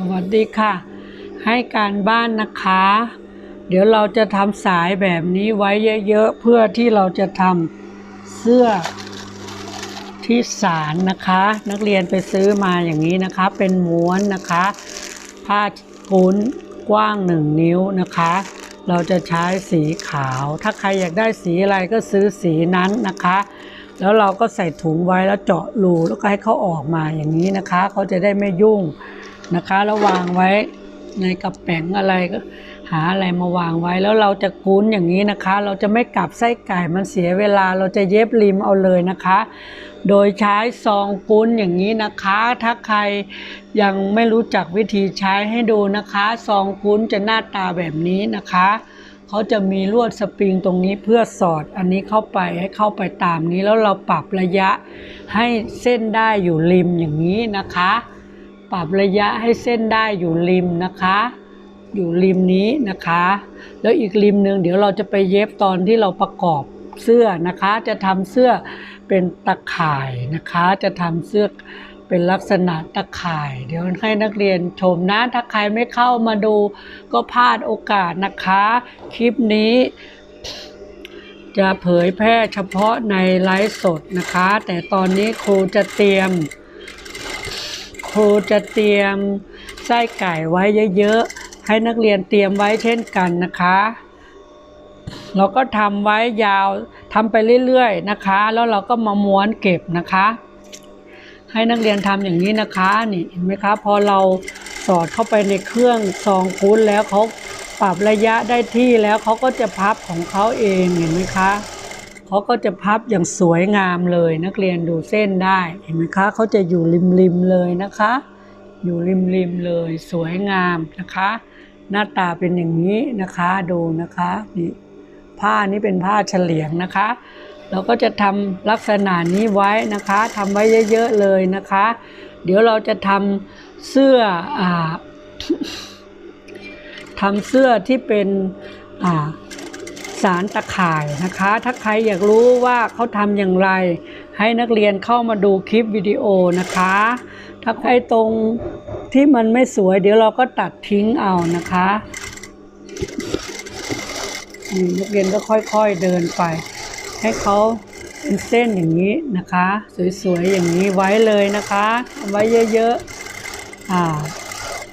สวัสดีค่ะ ให้การบ้านนะคะ เดี๋ยวเราจะทำสายแบบนี้ไว้เยอะๆ เพื่อที่เราจะทำเสื้อที่สารนะคะ นักเรียนไปซื้อมาอย่างนี้นะคะ เป็นม้วนนะคะ ผ้ากุ้นกว้างหนึ่งนิ้วนะคะ เราจะใช้สีขาว ถ้าใครอยากได้สีอะไรก็ซื้อสีนั้นนะคะ แล้วเราก็ใส่ถุงไว้แล้วเจาะรูแล้วก็ให้เขาออกมาอย่างนี้นะคะ เขาจะได้ไม่ยุ่ง นะคะแล้ววางไว้ในกระแป๋งอะไรก็หาอะไรมาวางไว้แล้วเราจะกุ้นอย่างนี้นะคะ เราจะไม่กลับไส้ไก่มันเสียเวลาเราจะเย็บริมเอาเลยนะคะ โดยใช้ซองกุ้นอย่างนี้นะคะ ถ้าใครยังไม่รู้จักวิธีใช้ให้ดูนะคะ ซองกุ้นจะหน้าตาแบบนี้นะคะเขาจะมีลวดสปริงตรงนี้เพื่อสอดอันนี้เข้าไปให้เข้าไปตามนี้แล้วเราปรับระยะให้เส้นได้อยู่ริมอย่างนี้นะคะ ปรับระยะให้เส้นได้อยู่ริมนะคะ อยู่ริมนี้นะคะ แล้วอีกริมหนึ่งเดี๋ยวเราจะไปเย็บตอนที่เราประกอบเสื้อนะคะ จะทำเสื้อเป็นตะข่ายนะคะ จะทำเสื้อเป็นลักษณะตะข่าย เดี๋ยวให้นักเรียนชมนะ ถ้าใครไม่เข้ามาดู ก็พลาดโอกาสนะคะ คลิปนี้ จะเผยแพร่เฉพาะในไลฟ์สดนะคะ แต่ตอนนี้ครูจะเตรียม ครูจะเตรียมไส้ไก่ไว้เยอะๆ ให้นักเรียนเตรียมไว้เช่นกันนะคะ เราก็ทำไว้ยาวทำไปเรื่อยๆนะคะ แล้วเราก็มาม้วนเก็บนะคะ ให้นักเรียนทำอย่างนี้นะคะนี่เห็นไหมคะพอเราสอดเข้าไปในเครื่องซองคุ้นแล้วเขาปรับระยะได้ที่แล้วเขาก็จะพับของเขาเองเห็นไหมคะ เขาก็จะพับอย่างสวยงามเลยนักเรียนดูเส้นได้เห็นไหมคะเขาจะอยู่ริมๆเลยนะคะ อยู่ริมๆเลยสวยงามนะคะ หน้าตาเป็นอย่างนี้นะคะดูนะคะนี่ผ้านี้เป็นผ้าเฉลียงนะคะ เราก็จะทำลักษณะนี้ไว้นะคะทำไว้เยอะๆเลยนะคะ เดี๋ยวเราจะทำเสื้ออ่าทำเสื้อที่เป็นอ่าารตะข่ายนะคะ ถ้าใครอยากรู้ว่าเขาทำอย่างไร ให้นักเรียนเข้ามาดูคลิปวิดีโอนะคะ ถ้าใครตรงที่มันไม่สวย เดี๋ยวเราก็ตัดทิ้งเอานะคะนี่นักเรียนก็ค่อยๆเดินไป ให้เขาเป็นเส้นอย่างนี้นะคะ สวยๆอย่างนี้ไว้เลยนะคะไว้เยอะๆอ่า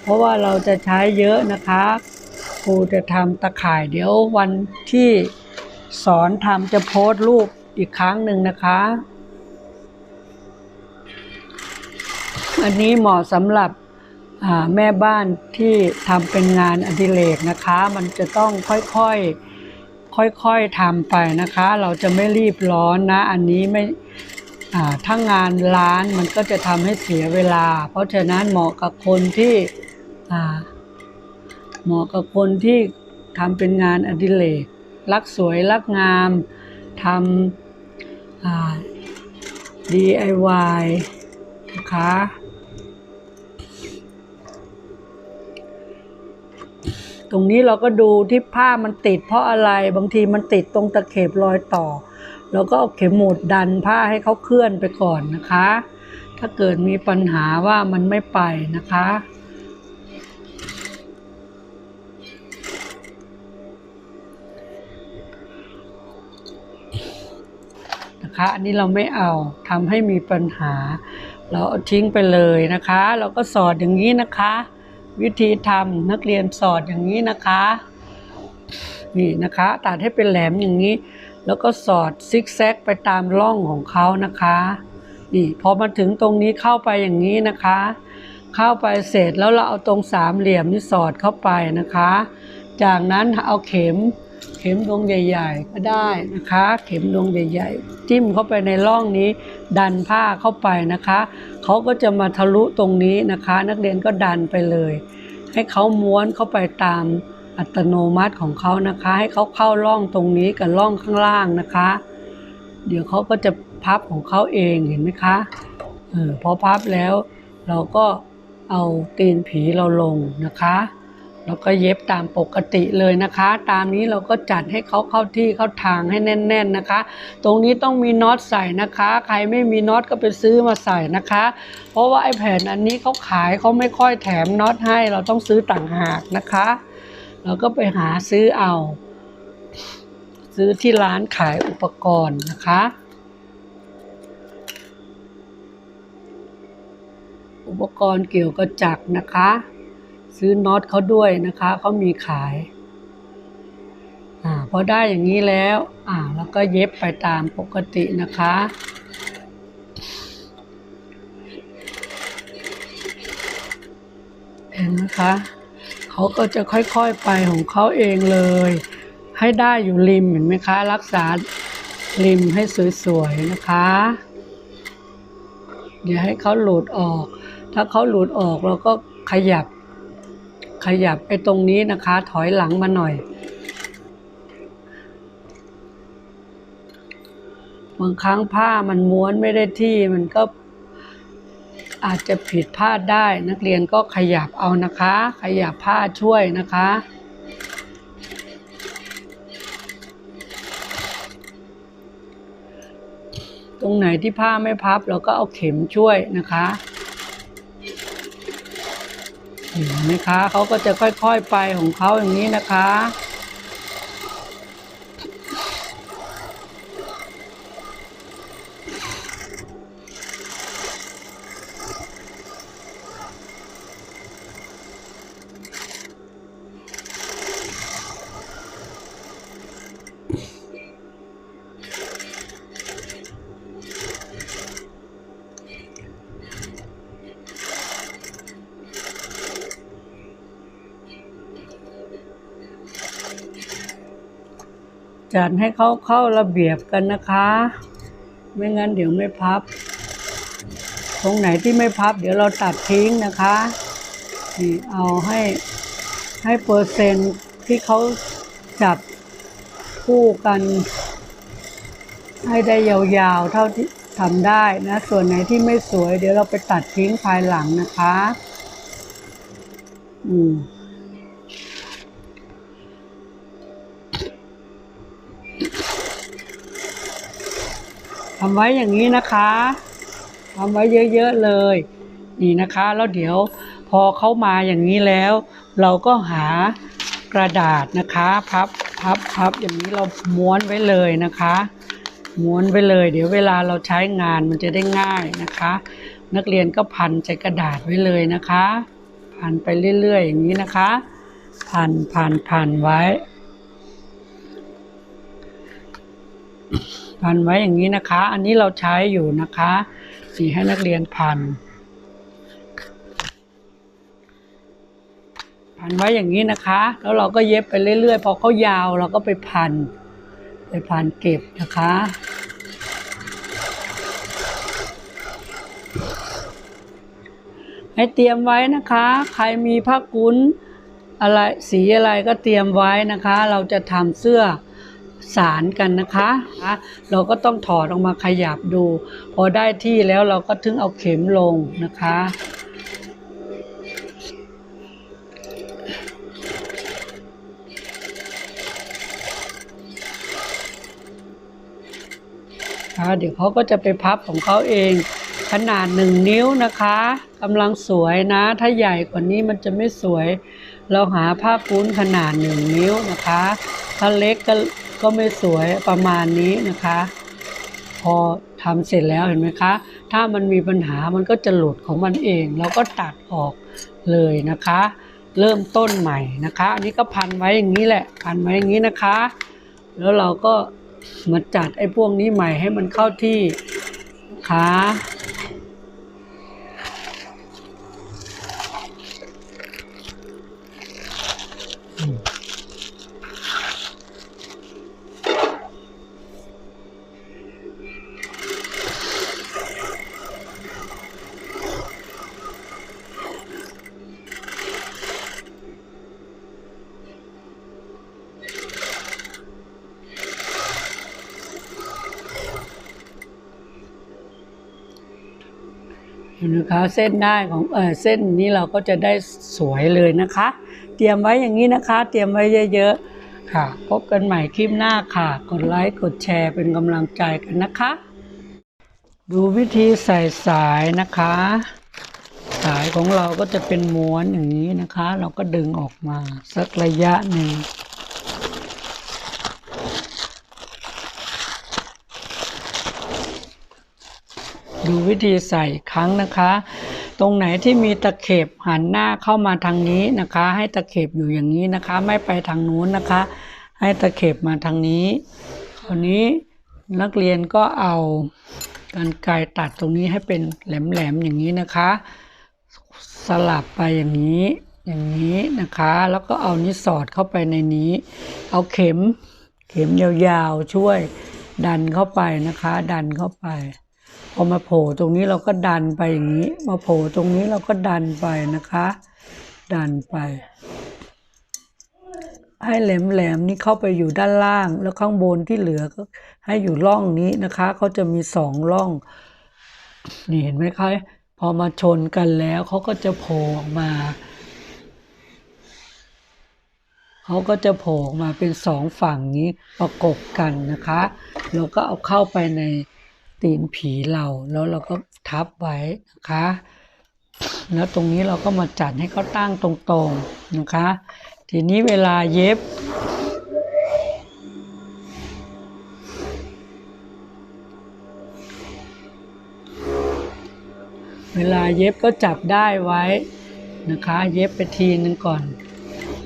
เพราะว่าเราจะใช้เยอะนะคะ ครูจะทำตะข่ายเดี๋ยววันที่สอนทำจะโพสต์รูปอีกครั้งหนึ่งนะคะ อันนี้เหมาะสำหรับแม่บ้านที่ทำเป็นงานอดิเรกนะคะ มันจะต้องค่อยๆ ค่อยๆทำไปนะคะ เราจะไม่รีบร้อนนะ อันนี้ไม่ถ้างานร้านมันก็จะทำให้เสียเวลา เพราะฉะนั้นเหมาะกับคนที่ เหมาะกับคนที่ทำเป็นงานอดิเรกรักสวยรักงามทำ DIY นะคะตรงนี้เราก็ดูที่ผ้ามันติดเพราะอะไรบางทีมันติดตรงตะเข็บรอยต่อ เราก็เอาเข็มหมุดดันผ้าให้เขาเคลื่อนไปก่อนนะคะ ถ้าเกิดมีปัญหาว่ามันไม่ไปนะคะ นะคะ อันนี้เราไม่เอาทำให้มีปัญหา เราเอาทิ้งไปเลยนะคะ เราก็สอดอย่างนี้นะคะ วิธีทำนักเรียนสอดอย่างนี้นะคะ นี่นะคะตัดให้เป็นแหลมอย่างนี้ แล้วก็สอดซิกแซกไปตามร่องของเขานะคะนี่พอมาถึงตรงนี้เข้าไปอย่างนี้นะคะ เข้าไปเสร็จแล้วเราเอาตรงสามเหลี่ยมนี่สอดเข้าไปนะคะ จากนั้นเอาเข็ม เข็มดวงใหญ่ ๆ ก็ได้นะคะ เข็มดวงใหญ่ ๆ จิ้มเข้าไปในร่องนี้ ดันผ้าเข้าไปนะคะเขาก็จะมาทะลุตรงนี้นะคะ นักเรียนก็ดันไปเลย ให้เขาม้วนเข้าไปตามอัตโนมัติของเขานะคะ ให้เขาเข้าร่องตรงนี้กับร่องข้างล่างนะคะ เดี๋ยวเขาก็จะพับของเขาเองเห็นไหมคะเออพอพับแล้วเราก็เอาตีนผีเราลงนะคะ แล้วก็เย็บตามปกติเลยนะคะ ตามนี้เราก็จัดให้เขาเข้าที่เข้าทางให้แน่น ๆนะคะ ตรงนี้ต้องมีน็อตใส่นะคะ ใครไม่มีน็อตก็ไปซื้อมาใส่นะคะ เพราะว่าไอ้แผ่นอันนี้เขาขายเขาไม่ค่อยแถมน็อตให้ เราต้องซื้อต่างหากนะคะ เราก็ไปหาซื้อเอา ซื้อที่ร้านขายอุปกรณ์นะคะอุปกรณ์เกี่ยวกับจักรนะคะ ซื้อน็อตเขาด้วยนะคะเขามีขายอ่าพอได้อย่างนี้แล้วอ่าแล้วก็เย็บไปตามปกตินะคะเห็นไหมคะเขาก็จะค่อยๆไปของเขาเองเลย ให้ได้อยู่ริมเห็นไหมคะ รักษาริมให้สวยๆนะคะอย่าให้เขาหลุดออก ถ้าเขาหลุดออกเราก็ขยับ ขยับไปตรงนี้นะคะ ถอยหลังมาหน่อย บางครั้งผ้ามันม้วนไม่ได้ที่มันก็อาจจะผิดพลาดได้นักเรียนก็ขยับเอานะคะ ขยับผ้าช่วยนะคะ ตรงไหนที่ผ้าไม่พับเราก็เอาเข็มช่วยนะคะ เห็นไหมคะเขาก็จะค่อยๆไปของเขาอย่างนี้นะคะ จัดให้เขาเข้าระเบียบกันนะคะ ไม่งั้นเดี๋ยวไม่พับ ตรงไหนที่ไม่พับ เดี๋ยวเราตัดทิ้งนะคะนี่เอาให้ให้เปอร์เซ็นต์ที่เขาจับคู่กัน ให้ได้ยาวๆ เท่าที่ทำได้นะ ส่วนไหนที่ไม่สวย เดี๋ยวเราไปตัดทิ้งภายหลังนะคะ อืม ทำไว้อย่างนี้นะคะทำไว้เยอะๆเลย นี่นะคะ แล้วเดี๋ยวพอเขามาอย่างนี้แล้ว เราก็หากระดาษนะคะพับพับพับอย่างนี้เราม้วนไว้เลยนะคะ ม้วนไว้เลย เดี๋ยวเวลาเราใช้งานมันจะได้ง่ายนะคะ นักเรียนก็พันใส่กระดาษไว้เลยนะคะ พันไปเรื่อยๆ อย่างนี้นะคะ พันพันพันไว้ พันไว้อย่างนี้นะคะ อันนี้เราใช้อยู่นะคะสีให้นักเรียนพัน พันไว้อย่างนี้นะคะ แล้วเราก็เย็บไปเรื่อยๆ พอเขายาวเราก็ไปพัน ไปพันเก็บนะคะให้เตรียมไว้นะคะ ใครมีผ้ากุ้นอะไรสีอะไรก็เตรียมไว้นะคะ เราจะทำเสื้อ สารกันนะคะ เราก็ต้องถอดออกมาขยับดู พอได้ที่แล้วเราก็ถึงเอาเข็มลงนะคะค่ะเดี๋ยวเขาก็จะไปพับของเขาเอง ขนาดหนึ่งนิ้วนะคะกำลังสวยนะ ถ้าใหญ่กว่านี้มันจะไม่สวย เราหาผ้าคุ้นขนาดหนึ่งนิ้วนะคะ ถ้าเล็กก็ ก็ไม่สวยประมาณนี้นะคะ พอทำเสร็จแล้วเห็นไหมคะ ถ้ามันมีปัญหามันก็จะหลุดของมันเอง เราก็ตัดออกเลยนะคะ เริ่มต้นใหม่นะคะอันนี้ก็พันไว้อย่างนี้แหละพันไว้อย่างนี้นะคะ แล้วเราก็มาจัดไอ้พวกนี้ใหม่ให้มันเข้าที่นะ นะคะเส้นได้ของเออเส้นนี้เราก็จะได้สวยเลยนะคะ เตรียมไว้อย่างนี้นะคะ เตรียมไว้เยอะๆค่ะ พบกันใหม่คลิปหน้าค่ะ กดไลค์กดแชร์เป็นกำลังใจกันนะคะ ดูวิธีใส่สายนะคะ สายของเราก็จะเป็นม้วนอย่างนี้นะคะ เราก็ดึงออกมาสักระยะหนึ่ง ดูวิธีใส่ครั้งนะคะ ตรงไหนที่มีตะเข็บหันหน้าเข้ามาทางนี้นะคะ ให้ตะเข็บอยู่อย่างนี้นะคะ ไม่ไปทางนู้นนะคะ ให้ตะเข็บมาทางนี้ คราวนี้นักเรียนก็เอากรรไกรตัดตรงนี้ให้เป็นแหลมๆอย่างนี้นะคะ สลับไปอย่างนี้อย่างนี้นะคะ แล้วก็เอานี้สอดเข้าไปในนี้ เอาเข็มเข็มยาวๆช่วยดันเข้าไปนะคะ ดันเข้าไป พอมาโผล่ตรงนี้เราก็ดันไปอย่างนี้ มาโผล่ตรงนี้เราก็ดันไปนะคะ ดันไป ให้แหลมๆนี่เข้าไปอยู่ด้านล่าง แล้วข้างบนที่เหลือก็ให้อยู่ร่องนี้นะคะเขาจะมีสองร่อง นี่เห็นไหมคะพอมาชนกันแล้วเขาก็จะโผล่ออกมาเขาก็จะโผล่มาเป็นสองฝั่งนี้ประกบกันนะคะเราก็เอาเข้าไปใน ตีนผีเราแล้วเราก็ทับไว้นะคะ แล้วตรงนี้เราก็มาจัดให้เขาตั้งตรงๆนะคะ ทีนี้เวลาเย็บเวลาเย็บก็จับได้ไว้นะคะ เย็บไปทีนึงก่อน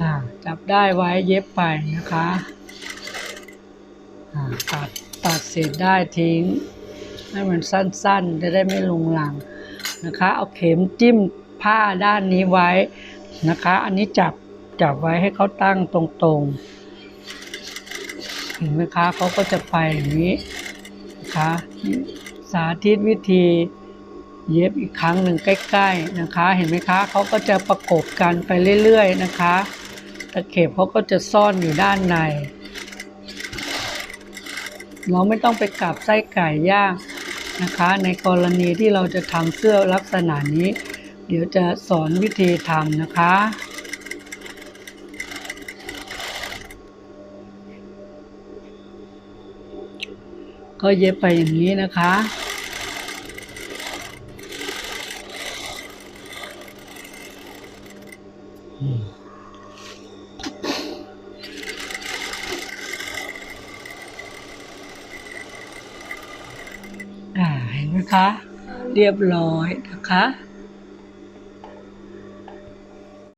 อ่าจับได้ไว้เย็บไปนะคะอ่าตัดตัดเศษได้ทิ้ง ให้มันสั้นๆ จะได้ไม่ลงหลังนะคะ เอาเข็มจิ้มผ้าด้านนี้ไว้นะคะ อันนี้จับจับไว้ให้เขาตั้งตรงๆ เห็นไหมคะเขาก็จะไปอย่างนี้นะคะสาธิตวิธีเย็บอีกครั้งหนึ่งใกล้ๆนะคะ เห็นไหมคะเขาก็จะประกบกันไปเรื่อยๆนะคะตะเข็บเขาก็จะซ่อนอยู่ด้านใน เราไม่ต้องไปกลับไส้ไก่ย่าง นะคะ ในกรณีที่เราจะทำเสื้อลักษณะนี้ เดี๋ยวจะสอนวิธีทำนะคะก็เย็บไปอย่างนี้นะคะ เรียบร้อยนะคะ